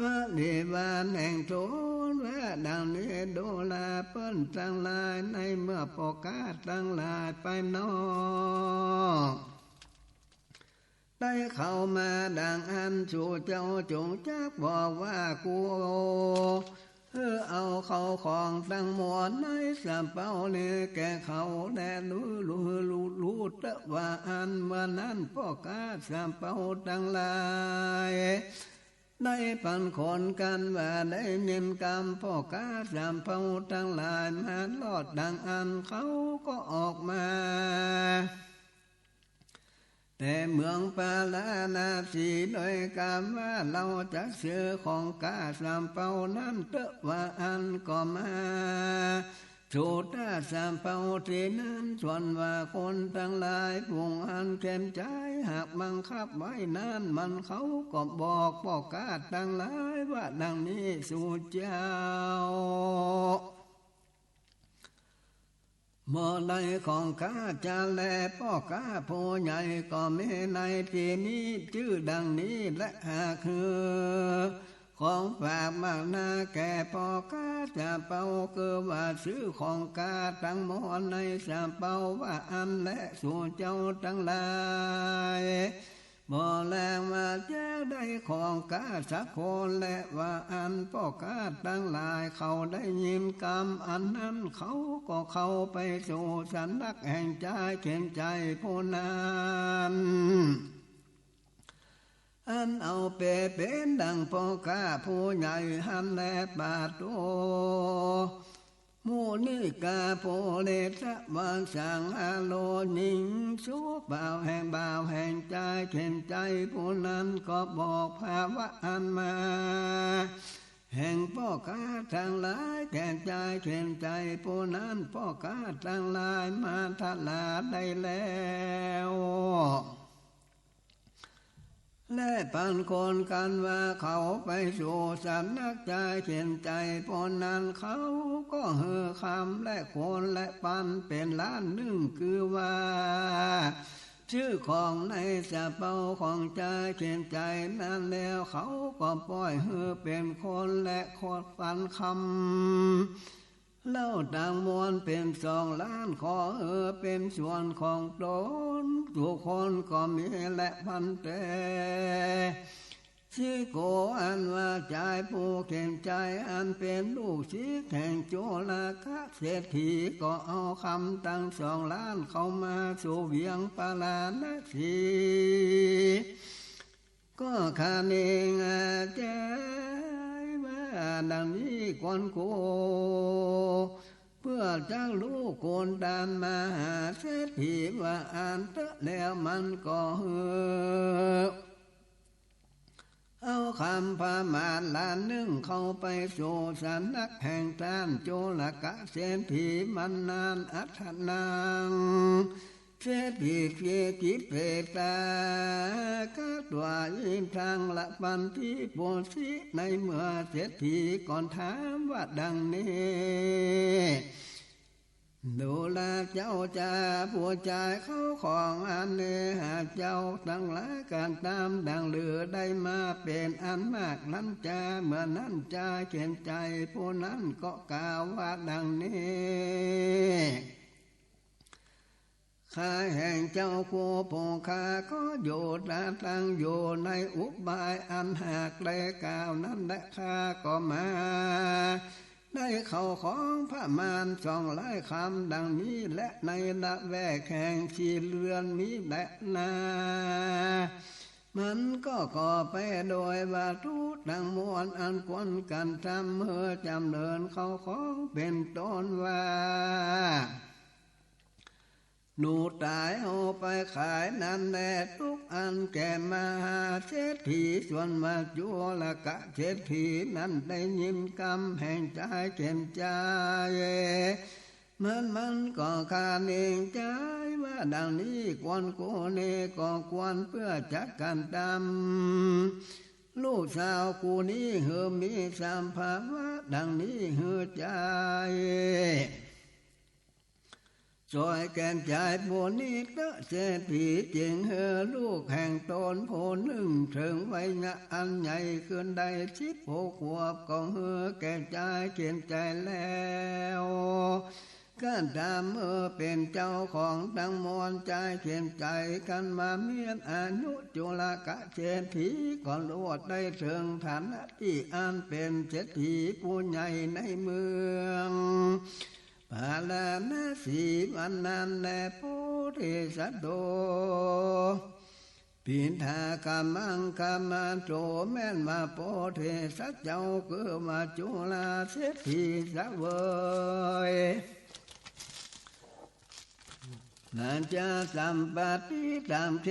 ปฏิบัติแห่งทุนแวะดังนี้ดูแลเปิ้นจังลายในเมื่อปกาตั้งลายไปนอกได้เข้ามาดังอันชูเจ้าจงจักบอกว่ากูเออเอาเขาของตั้งหมวนในสับเป้าเลยแกเขาแดรู้รู้รู้รู้ตะว่าอันเมื่อนั้นพ่อกาสับเป้าตั้งลาย ได้ปันคนกันว่าได้เนียนกรรมพ่อกาสามเป้าตั้งหลายมาลอดดังอันเขาก็ออกมา แต่เมืองปาลานาสีโดยกรรมว่าเราจะเสือของกาสามเป้านั้นเตะว่าอันก็มา สูตาสามเป้าที่นั้นส่วนว่าคนทั้งหลายพุงอันเข้มใจหากบังคับไว้นั้นมันเขาก็บอกบอกกาทั้งหลายว่าดังนี้สู่เจ้าเมื่อใดของข้าจะแลพ่อข้าผู้ใหญ่ก็มีในที่นี้ชื่อดังนี้และหากคือ ของฝากมากนาแก่พอข้าจะเป่าคือว่าซื้อของกาตั้งหมอนในสาเป่าว่าอันและสู่เจ้าทั้งหลายบ่แลมาจะได้ของกาสักคนและว่าอันพ่อกาตั้งหลายเขาได้ยินกรรมอันนั้นเขาก็เข้าไปสู่สันนักแห่งใจเข็นใจผู้นั้น อันเอาเปเป็นดังพ่อกาผู้ใหญ่หันและบาดโตมูนิกาโพเลสะบางสังอาโลนิงสูบ่าวแห่งบ่าวแห่งใจเข็นใจผู้นั้นก็บอกภาวะอันมา แห่งพ่อกาทางหลายแก่ใจเข็นใจผู้นั้นพ่อกาทางหลายมาทลาได้แล้ว และปันคนกันว่าเขาไปสู่สำนักใจเขียนใจพนนั้นเขาก็เฮือคำและคนและปันเป็นล้านหนึ่งคือว่า ชื่อของในสะเปาของใจเขียนใจนั้นแล้วเขาก็ปล่อยเฮือเป็นคนและคนฟันคำ เล่าต่างมวลเป็นสองล้านขอเออเป็นส่วนของตนทุกคนก็มีและพันเตสิโกอันว่าใจผู้เข็นใจอันเป็นลูกศิแห่งโจลคะเศรษฐีก็เอาคำตั้งสองล้านเข้ามาสู่เวียงปาลาณสีก็ขาเองอาใจว่ ดังนี้ก่อนโกเพื่อจ้างลูกคนตามมาหาเศรษฐีว่าอ่านเตะแล้วมันก็เฮือเอาคำพามาลานนึ่งเข้าไปสู่สำนักแห่งท่านโจลกะเศรษฐีมันนานอัฒนาง เศรษฐีเพียกิเปตาก็ตัวยินทางละปันที่โปสิในเมื่อเศรษฐีก่อนถามว่าดังนี้ดูแลเจ้าจ่าผู้ชายเขาของอันเนหาเจ้าตั้งหลายการตามดังเลือได้มาเป็นอันมากนั้นจ่าเมื่อนั้นจ่าเขียนใจผู้นั้นก็กล่าวว่าดังนี้ ข้าแห่งเจ้าผู้พงข้าก็อยู่ตาตั้งอยู่ในอุบายอันหากได้กล่าวนั้นและข้าก็มา ได้เข้าของพระมารสองหลายคำดังนี้และในละแวกแข่งชีเรือนมีและนามันก็ก่อไปโดยวาทุดังมวลอันควรกันทำเมื่อจำเนินเข้าของเป็นต้นว่า หนูตายเอาไปขายนั่นแหละทุกอันแก่มาหาเศรษฐีส่วนมาจัวละกะเศรษฐีนั้นได้ยินกำแห่งใจเข็นใจมันมันก็คาเองใจว่าดังนี้ควรโกเนก็ควรเพื่อจักกันตำลูกสาวกูนี้เหือมีสัมภาวะดังนี้เหือใจ จอยแกนใจบุนี้ก็เจตีเจียงเฮอลูกแห่งตนโพนึงถึงไว้งะอันใหญ่ขึ้นได้ชิบหกขวบก็เฮอแกนใจเขียนใจแล้วก็ดามเมื่อเป็นเจ้าของตั้งมวลใจเขียนใจกันมาเมียนอายุจุลกะเจตีก่อนลวดได้ถึงฐานะที่อันเป็นเจตีผู้ใหญ่ในเมือง ปาลานาสีวันนันแลโพธิสัตโตปินทากามังกามาโจแม่นมาโพธิสัตเจ้าคือมาจุลาเสถีสัเวย นัจะสัมปติตามเท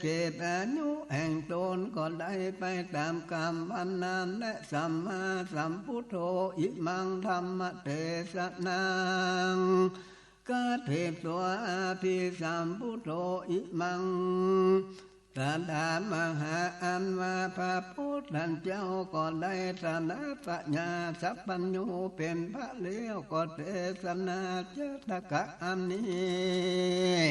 เขตอายุแห่งตนก็ได้ไปตามกรรมอันนั้นและสัมมาสัมพุทโธอิมังธรรมเทศนังกาเทตัวอาภิสัมพุทโธอิมัง ตาดามหาอันมาพระพุทธเจ้าก็ได้สนาปัญญาสัพพัญญูเป็นพระเลี้ยวก็เทศนาเจตกะอันนี้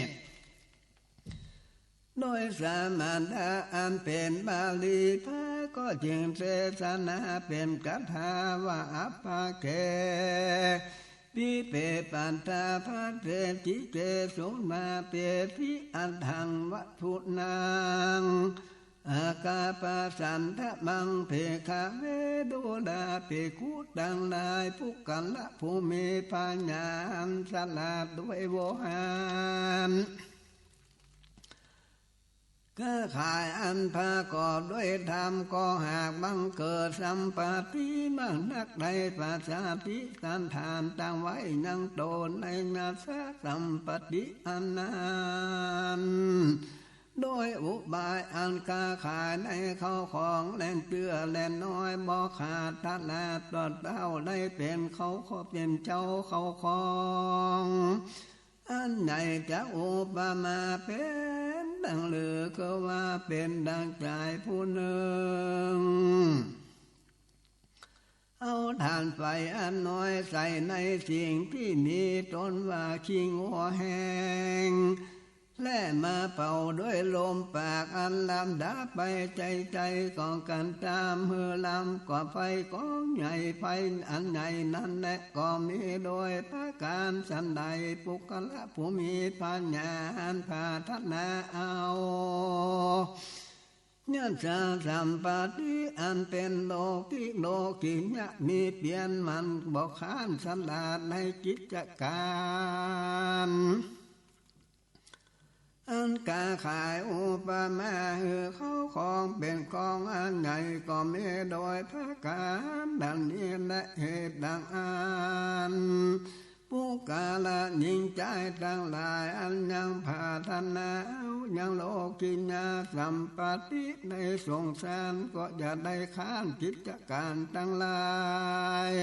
โดยสามัญทาอันเป็นบาลีพระก็จึงเทศนาเป็นคาถาว่าอัปปะเก ปิเปปันตาพระเปจิเตสุมาเปทิอันทังวัตถุนางอากาปาสันทะมังเพคาเวโดดาเปคุดังลายผู้กันละผู้มีปัญญาสลาดด้วยโวหาร ก็ขายอันพากอบด้วยธรรมก็หากบังเกิดสัมปติมั่งนักใดปัสสาติการทานตั้งไว้ยังโตในนาสาสัมปติอันนั้นโดยอุบายอันกาขายในเข้าของแลนเกลือแลนน้อยบ่ขาดทัดแลตอดเต้าได้เป็นเขาขอเป็นเจ้าเขาของ อันไหนจะอุปมาเป็น ดังเลือก็ว่าเป็นดังกายผู้หนึ่ง เอาทานไฟอันน้อยใส่ในสิ่งที่มีตนว่าขิงหัวแหง และมาเป่าด้วยลมปากอันลำดาไปใจใจก่อกันตามเือลำก่อไฟก้องใหญ่ไฟอันใหญ่นั้นแหละก็มีโดยพระการสันใดปุกละผู้มีปัญญาอันพาทนาเอาเนี่ยจะสัมปติอันเป็นโลกิโลกิยะมีเปลี่ยนมันบอกขานสลาดในกิจการ อันกาขายอุปมาหือเขาของเป็นกองอันใหญ่ก็มีโดยพระการดังนี้และเหตุดังอันผู้กาละยิงใจตั้งหลายอันยังผาธนายังโลกิญาสัมปติในสงสารก็อย่าได้ข้านกิจการตั้งหลาย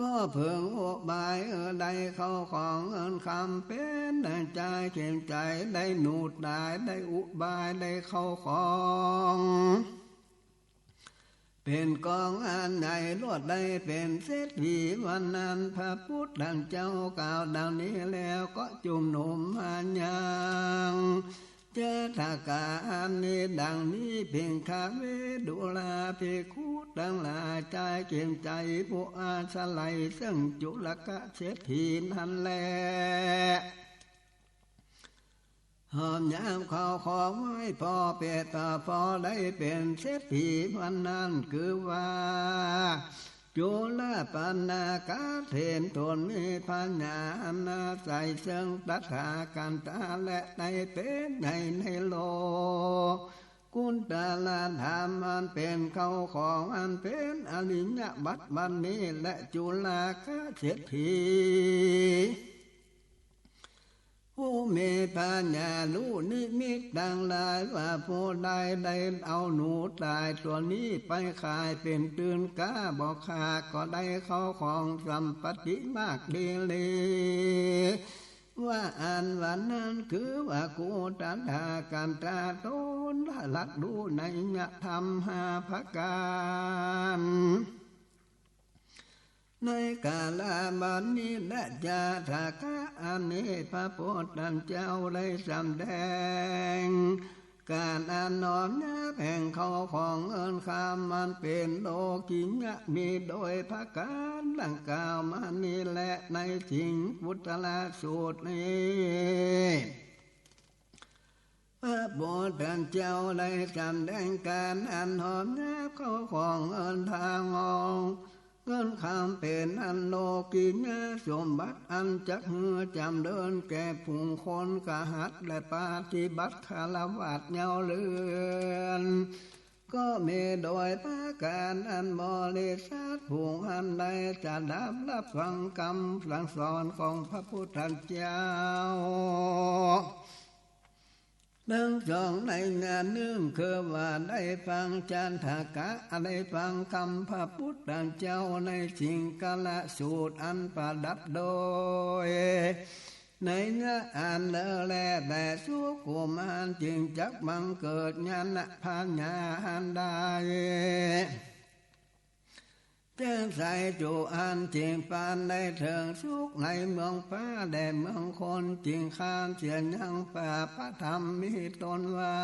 ก็เพิ่งโอบายเออได้เข้าของเอินคำเป็นใจเข็มใจได้หนูดได้ได้อุบายได้เข้าของ เป็นกองอันใหญ่ลวดได้เป็นเศรษฐีวันนั้นพระพุทธดังเจ้ากล่าวดังนี้แล้วก็จุ่มหนุ่มอันยัง กาอันนี้ดังนี้เพียงคาเวดุลาเพคูดังลาใจเก็มใจผู้อาสไลซึ่งจุลกะเสถีนั่นแลหอมยามข้าวของไว้พอเปตาพอได้เป็นเศรษฐีวันนั้นคือว่า จุลปัญนากาเทนทนมีปัญญานาใสเชิงตัถากันตาและในเป็นในในโลกุณตาลาธรรมอันเป็นเขาของอันเป็นอริยบัตบันนี้และจุลากาเศรษฐี ผู้มีปัญญารู้นิมิตดังลายว่าผู้ใดได้เอาหนูตายตัวนี้ไปขายเป็นตื่นก้าบอกขาก็ได้เข้าของสัมปติมากดีเลยว่าอันวันนั้นคือว่ากูตันทาการตาตนหลักดูในญธรรมหาภการ ในกาลาบันนี้และจาทากะอันนี้พระพุทธเจ้าได้สำแดง การอานอมนาแห่งเขาของเอินคำมันเป็นโลกิญะมีโดยพระการดังกล่าวมานี้และในจริงพุทธลาสูตรนี้พระบุตรเจ้าได้จำแดงการอันหอมนาเขาของเอินทางอง เงินคำเป็นอันโลกินสมบัติอันจักเหือจำเดินแก่ผู้คนกะหัดและปฏิบัติคารวัดเงาเลือนก็มีโดยปาการอันบริษัทผู้อันใดจะดับรับฟังคำสั่งสอนของพระพุทธเจ้า ดังสองในงานเนึ่งคือว่าได้ฟังจันทากะได้ฟังคำพระพุทธเจ้าในสิงกาละสูตรอันประดับโดย ในเนื้ออ่านเลอแลแต่สุกุมานจึงจักบังเกิดญาณพัญญาอันได้ เจ้าใส่จูอันจริงปานได้เถิงสุขในเมืองฟ้าแดนเมืองคนจริงข้ามเสียนยังป่าพระธรรมมีตนว่า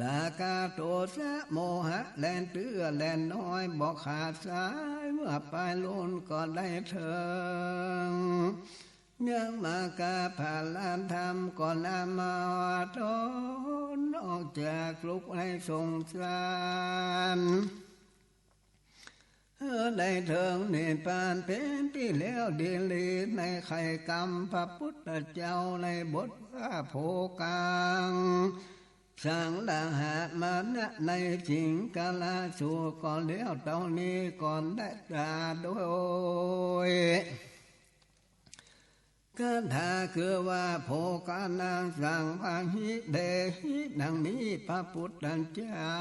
ลากาโตสะโมหะแลนเตื้อแลนน้อยบอกขาดสายเมื่อไปลุนก็ได้เถิงยังมากาผาลานธรรมก่อนนามาทนออกจากลุกให้สงสาร ได้เถิงนิพพานเป็นที่แล้วดีลีในไข่กรรมพระพุทธเจ้าในบทพระโพกังสังลาหะมานะในจิงกาลาสูก่อนแล้วตอนนี้ก่อนได้ตาโดยคาถาคือว่าโพกานางสังพาหิเดหิดังนี้พระพุทธเจ้า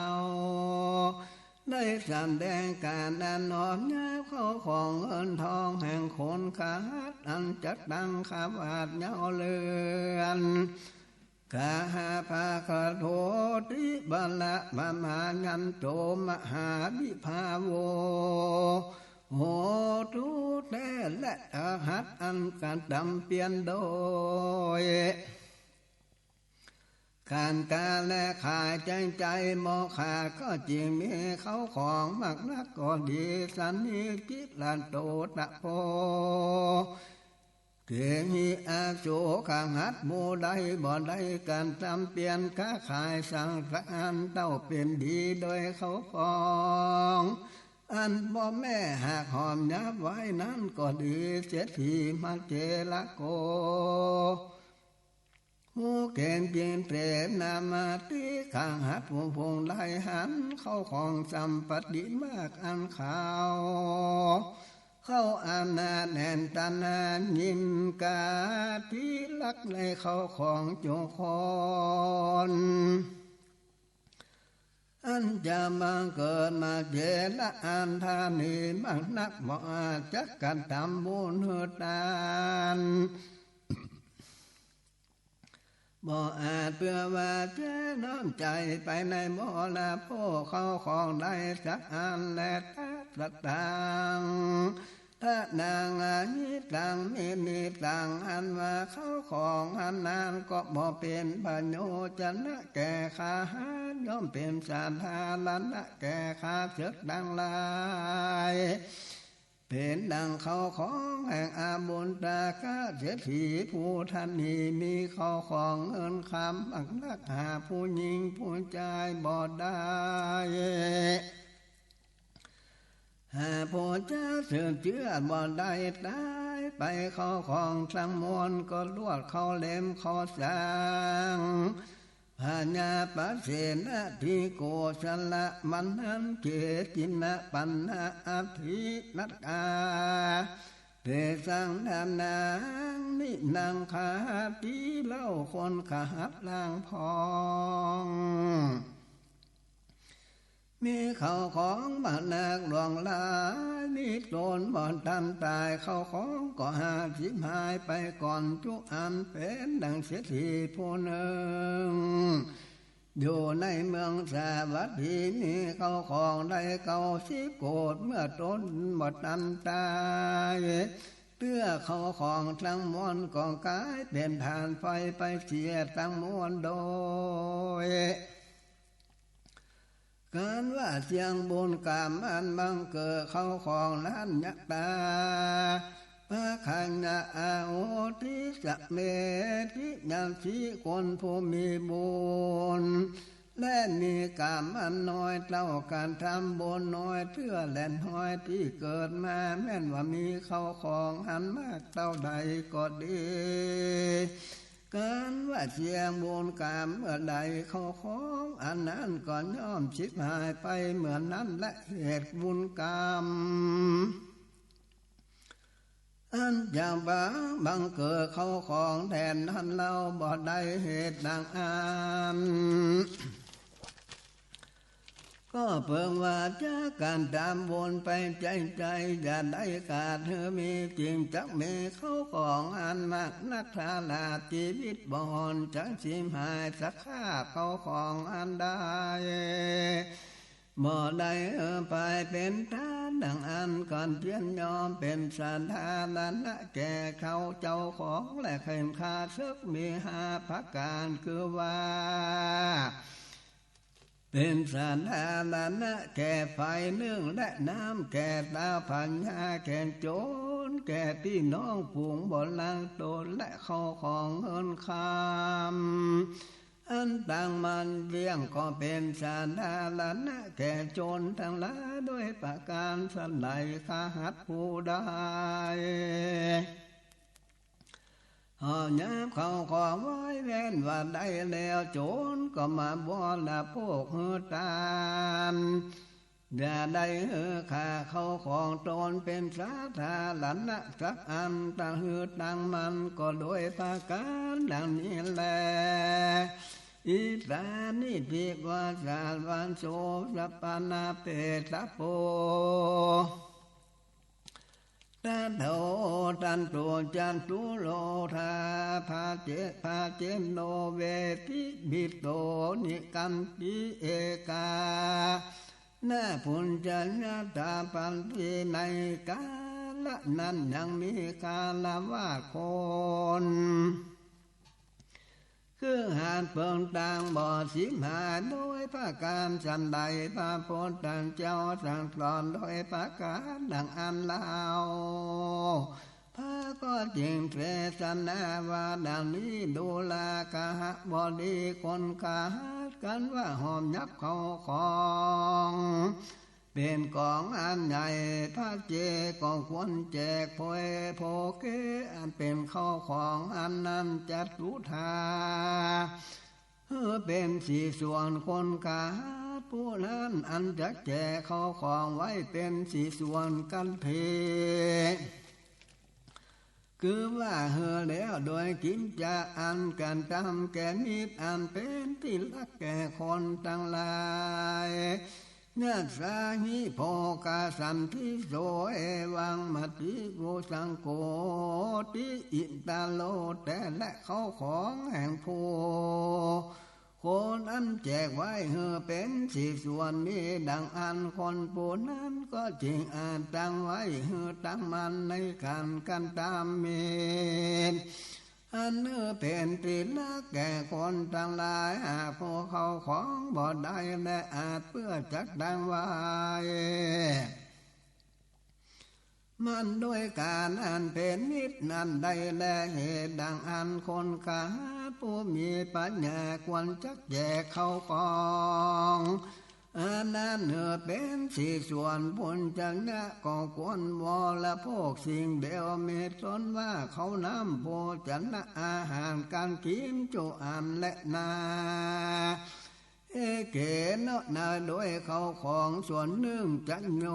ได้แดงการดันนอมยาเข้าของเงินทองแห่งคนขาดอันจัดดังขาบาดเงาเลือนกาหาภาคโทติบาละมามหายันโตมหาวิภาโวโหตุเตและอหัดอันการดำเปลี่ยนโดย การกาและขายใจใจมอขาก็จริงมีเขาของมักนักก็ดีสันนิจิลันโตตะโพเกมีอาโจขังหัดโมได้บ่ได้การจำเปลี่ยนค้าขายสังสารเต้าเป็นดีโดยเขาฟองอันบ่แม่หากหอมยับไว้นั้นก็ดีเสียทีมาเจละโก หูเกณฑ์เปลี่ยนเปรนามาตีข้างหัดวงพงไลหัน เข้าของสัมปติมากอันขาว เข้าอานาแน่นตานายิมกาที่ลักในเข้าของจุคอนอันจะมาเกิดมาเจละอันทานีบังนักบ่จักกันทำบุญหืดาน บ่อาจเพื่อว่าเจ้น้อมใจไปในโมลาโพเข้าของได้สักอันและทัดตังถ้านางอานิตังมีมีตังอันว่าเข้าของอันนานก็บ่เป็นปัญโยชนะแก่ขาย่อมเป็นสาธาลนะแก่ขาเสกดังลาย เป็นดังเขาของแห่งอาบุญตากาเสียทีผู้ท่านนี้มีเขาของเงินคำอักนักหาผู้หญิงผู้ชายบอดได้หาผู้เจ้าเสื่อเชื่อบอดได้ตายไปเขาของสังมวลก็ลวดเขาเล็มเขาสร้าง พญาปเสนะทิโกสละมันนันเกจินะปันนาอธินักอาเตสังนานังนินางขาตีเล่าคนขาดลางพอง มีเขาของบ้านนักหลวงลายมีโจนบ่อนทันตายเขาของก็หาสิหายไปก่อนทุอันเป็นดังเสียทีผู้หนึ่งอยู่ในเมืองสาวัตถีนี้เขาของได้เขาสิโกดเมื่อต้นหมดอันตายเตื้อเขาของทั้งมวลกองกายเป็นฐานไฟไปเสียทั้งมวลโดย การว่าเสียงบุญกรรมอันบังเกิดเข้าของนั้นยักตาพระขันาอาโอทิสเมทิยันสีคนผู้มีบุญและมีกรรมอันน้อยเท่าการทำบุญน้อยเพื่อแหลนห้อยที่เกิดมาแม่นว่ามีเข้าของอันมากเท่าใดก็ดี การว่าเสียงบุญกรรมเมื่อใดเขาของอันนั้นก่อนย่อมชิ ก็เพิ่งว่าจากการตามวนไปใจใจจะได้กาดเธอมีจริงจักมีเขาของอันมากนักทาลาชีวิตบอนจังสิมหายสักข้าเขาของอันได้บ่ได้เออไปเป็นท่าดังอันก่อนเพียนยอมเป็นสันทานันละแก่เขาเจ้าของและเข็นคาซึกมีหาพักการคือว่า เป็นสันานันะแก่ไฟเนึ่งและน้ำแก่ตาพันยาแก่โจรแก่ที่น้องผูงบนลังตนและเข้าของเงินคำอันต่างมันเวียงก็เป็นสารดาลันะแก่โจรทั้งหลายด้วยประการสันไหลขาหัดผู้ได้ หอยามเขาขอไว้แว่นว่าได้แล้วโจรก็มาบ่ละพวกหือตานอย่าได้เออขาเขาของตนเป็นสาธาลันนะสักอันตั้งหือตั้งมันก็โดยประการดังนี้แลอิตานิพิวาสาวันโสสัปปนาเปตะโป ตาโตตันตุจันตุโลธาภาเจภาเจโนเวทิบิโตนิกันติเอกานาพุญจญาตาปันติในกาละนั้นยังมีกาลวาคน คือหานเปิงต่างบ่อสิมหาโดยพระการสันใดพระพุทธเจ้าสั่งสอนโดยพระการดังอันลาวพระก็จริงเทศนาว่าดังนี้ดูลากะหบอดีคนกากันว่าหอมยับเขาของ เป็นกองอันใหญ่พระเจก็ควรแจกโพยโพเกอันเป็นข้าของอันนั้นจัดรุธาเพื่อเป็นสี่ส่วนคนกาผู้นั้นอันจะแจกข้าของไว้เป็นสี่ส่วนกันเพคือว่าเฮอแล้วโดยกินจะอันกันทำแก่นิดอันเป็นที่รักแก่คนทั้งหลาย นาสาหิโพกาสันทิโสเอวังมติโกสังโกติอิตาโลแต่และเขาของแห่งโพคนอันแจกไว้เฮอเป็นสิส่วนมีดังอันคนปูนั้นก็จริงอาจตั้งไว้เฮอตั้งมันในการกันตามเมน อันเนื้อเป็นตีละแก่คนทั้งหลายหากพวกเขาของบ่ได้และอาจเพื่อจักดังไว้มันด้วยการอันเป็นนิดนั้นได้แลเหตุดังอันคนกาผู้มีปัญญาควรจักแยกเข้ากอง อันนั้นเนื้อเป็นสี่ส่วนบุญจังนะก็ควรวอละพวกสิ่งเดียวเมตนว่าเขาน้ำโพจันนะอาหารการกินจุอันและนาเอเกนนาโดยเขาของส่วนหนึ่งจันโย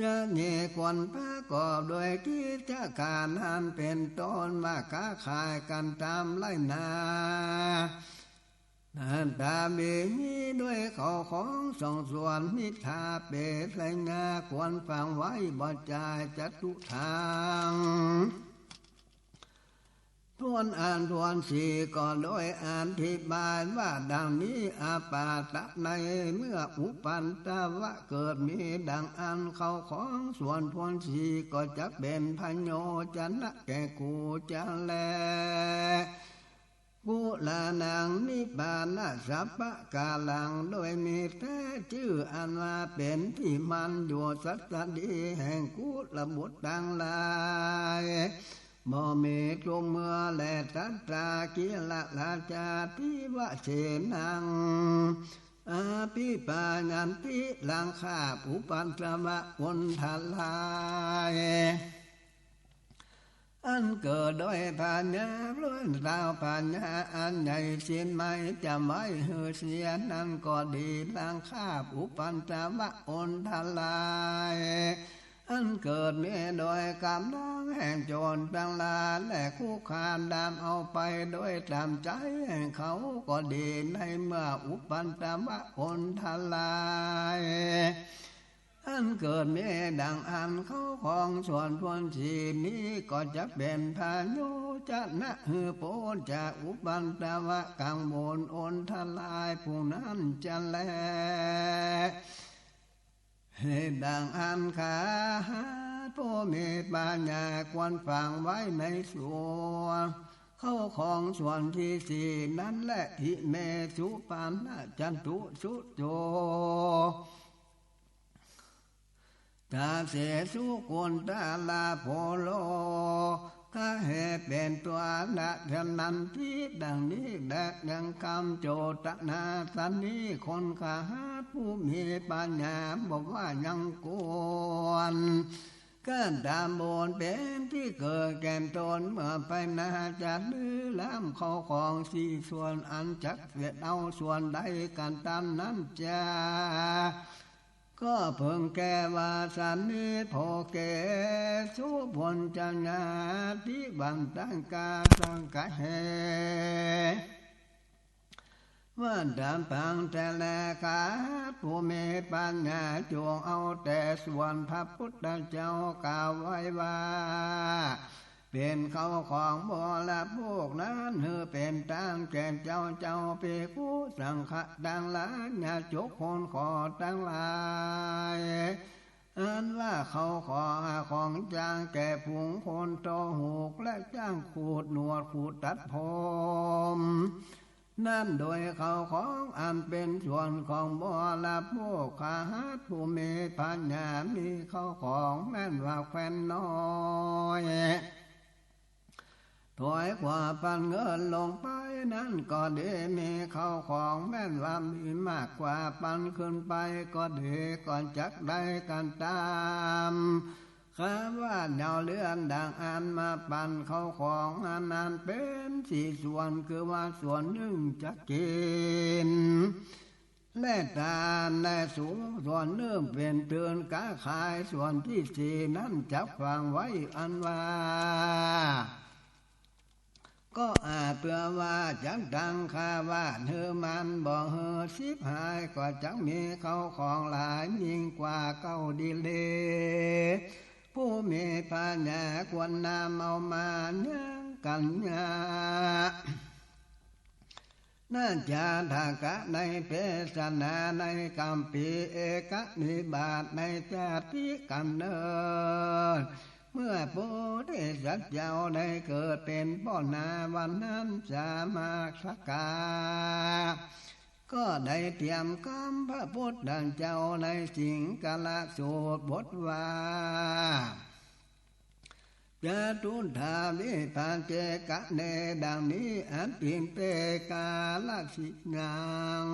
จะเนควนพระกอบโดยกิจการหันเป็นต้นมาค้าขายกันตามไล่นา ตาเบมีด้วยเขาของสองส่วนนิทาเปรไลงาควรฟังไว้บ่จายจัตุทางทวนอ่านทวนสี่ก็โดยอ่านที่บายว่าดังนี้อาปาตะในเมื่ออุปันตวะเกิดมีดังอันเขาของส่วนทวนสี่ก็จะเป็นพโยจันละแก่กูจันแล กุลานังนิบานะสัพพะกาลังโดยมีแท้ชื่ออันว่าเป็นที่มันอยู่สัตดีแห่งกุลบุตรดังลายบ่มีจงเมื่อแลตัตตากิละลาจาทิวะเสนังอาปิปานันติลังคาปุปันตมะวนทลาย อันเกิดโดยปัญญาล้วนดาวปัญญาอันใหญ่สิ้นไม่จะไม่เหือเสียนั่นก็ดีลังคาปุปันตมะอนทลาย อันเกิดเมีโดยกำลังแห่งโจรตั้งลาและคู่คานดามเอาไปโดยตามใจแห่งเขาก็ดีในเมื่ออุปันตมะอนทลาย อันเกิดมีดังอันเขาของส่วนพวนสีนี้ก็จะเป็นพายุจะนะฮือโปนจากอุปันตวะกังบนอนทลายผู้นั้นจะแลให้ดังอันขาผู้มีปัญญาควรฟังไว้ในส่วนเข้าของส่วนที่สี่นั้นแหละทิเมสุปานะจันตุสุโจ ตาเสสุกุลตาลาโพโลถ้าเหตุเป็นตัวนะท่านั้นทีดังนี้แดกยังคำโจตนาสันนี้คนขาผู้มีปัญญาบอกว่ายังกวนก็ดามบนเป็นที่เกิดแก่นตนเมื่อไปนาจะลือล้ำเขาของสี่ส่วนอันจักเสียเอาส่วนใดกันตามนั้นจ้า ก็เพิ่งแก่วาสันนิโพเกสุพลจัญญาที่บันตังกาสังกะเฮว่าดำพังแต่แลขาผู้มีปัญญาจวงเอาแต่ส่วนพระพุทธเจ้ากล่าวไว้ว่า เป็นเขาของบละพวกนั้นเธอเป็นตั้งแก่เจ้าเจ้าเปผู้สังฆดังลาญาจกคนขอตั้งลายอันว่าเขาขอของจ้างแก่ผงคนโตหูกและจ้างขูดหนวดขูดตัดผมนั่นโดยเขาของอันเป็นส่วนของบ่ละพวกขาผู้มีปัญญามีเขาของแม่นว่าแควนน้อย ถอยกว่าปันเงินลงไปนั้นก็ดีมีเขาของแม่นว่ามีมากกว่าปันขึ้นไปก็ดีก่อนจักได้กันตามคำว่าดาวเลื่อนดังอันมาปั่นเขาของอันนั้นเป็นสี่ส่วนคือว่าส่วนหนึ่งจะกินและตาและสูงส่วนเนื่องเป็นเตือนกาขายส่วนที่สี่นั้นจับฟังไว้อันว่า ก็อาจเพื่อว่าจังดังคาว่าเธอมันบอกเฮอสิบหายก็จังมีเขาของหลายยิ่งกว่าเก้าดีเล ผู้มีปัญญาควรนำเอามาเนื้อกันญาน่าจะทากะในเปสนาในกัมปีเอกนิบาตในจาติกันเนิน เมื่อปุถุสัตเจ้าได้เกิดเป็นป้อนาวันนั้นจะมาสักกา ก็ได้เตรียมคำพระพุทธเจ้าในสิงกาลสูตรบทว่าจะตุนทาวิปันเจกะเนดังนี้อันปินเตกาลสิงัง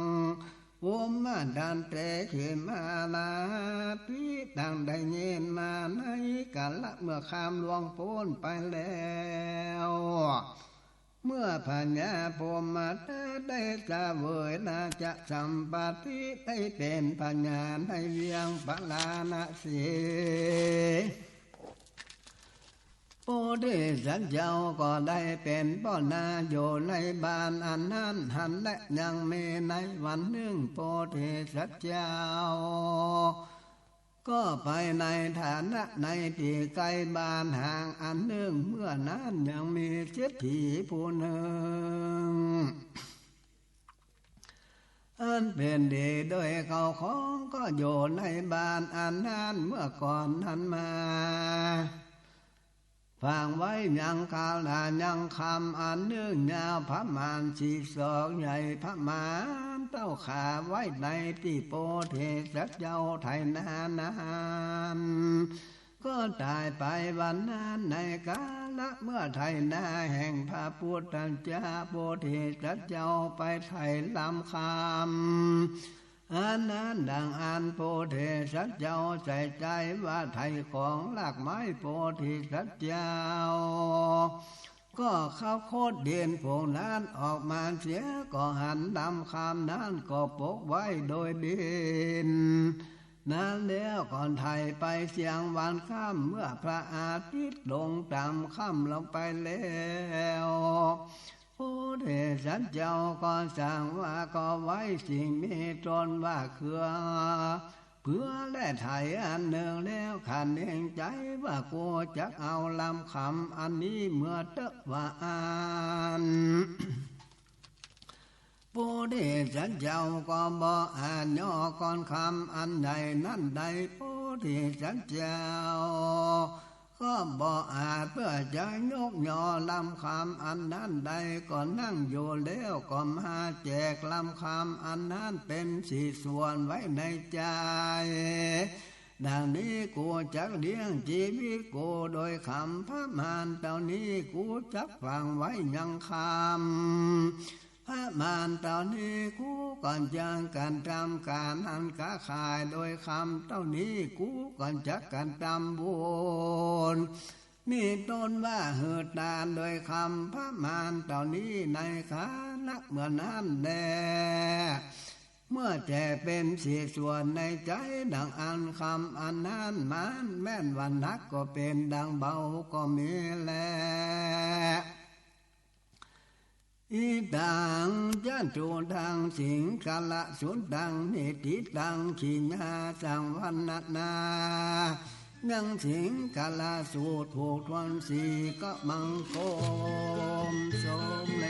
อุมมาดันเตเขมาลาทิดังได้เยินมาในกาละเมื่อคำลวงพ้นไปแล้วเมื่อพัญญาพมาได้กะเวยนาจะสัมปติได้เป็นพัญญาในเวียงปลาณสี โอเดสันเจ้าก็ได้เป็นป้อนาอยู่ในบ้านอันนั้นหันและยังมีในวันหนึ่งโปเทสัจเจ้า ก็ไปในฐานะในที่ไกลบ้านห่างอันหนึ่งเมื่อนั้นยังมีเจ็ดถีผู้หนึ่งอันเป็นดีโดยเขาของก็อยู่ในบ้านอันนั้นเมื่อก่อนนั้นมา ฟังไว้ยังกาลายังคำอันเนื่องยาวพระมานสีสองใหญ่พระมานเต้าขาไว้ในที่โปเทสักเจ้าไทยนานานก็ตายไปวันนั้นในกาละเมื่อไทยนาแห่งพระพุทธเจ้าโปเทสักเจ้าไปไทยลำคำ อันนั้นดังอันโพธิสัตว์เจ้าใส่ใจว่าไทยของหลากไม้โพธิสัตว์เจ้า ก็เข้าโคตรเด่นพวกนั้นออกมาเสียก็หันดำคำนั้นก็ปกไว้โดยเด่นนั้นแล้วก่อนไทยไปเสียงวันค่ำเมื่อพระอาทิตย์ลงต่ำค่ำลงไปแล้ว ผู้เดสันเจ้าก็สั่งว่าก็ไว้สิ่งมีตนว่าเครือเพื่อและไทยอันหนึ่งแล้วขันเองใจว่ากูจะเอาลำคำอันนี้เมื่อเตะว่าอ่านผู้เดสันเจ้าก็บอกอ่านย่อก่อนคำอันใดนั่นใดผู้เดสันเจ้า ก็บออาจเพื่อจะยกยอลำคำอันนั้นใดก็นั่งอยู่แล้วก็มาแจกลำคำอันนั้นเป็นสี่ส่วนไว้ในใจดังนี้กูจักเลี้ยงชีวิตกูโดยคำพระมานเต่านี้กูจักฟังไว้ยังคำ พระมานต่านี้กูก่อนยังการทำการอันค้าขายโดยคำเต่านี้กูก่อนจักการทำบุญมีต้นว่าเหืดดานโดยคำพระมานต่านี้ในขานักเมื่อนั้นแลเมื่อแจเป็นสีส่วนในใจดังอันคำอันนั้นมันแม่นวันนักก็เป็นดังเบาก็มีแลอีตัง จูดังสิงคละสุดดังนิติตังขีนาสังวันนานายังสิงกาละสูตรผูกทวนสีก็มังคมสมเล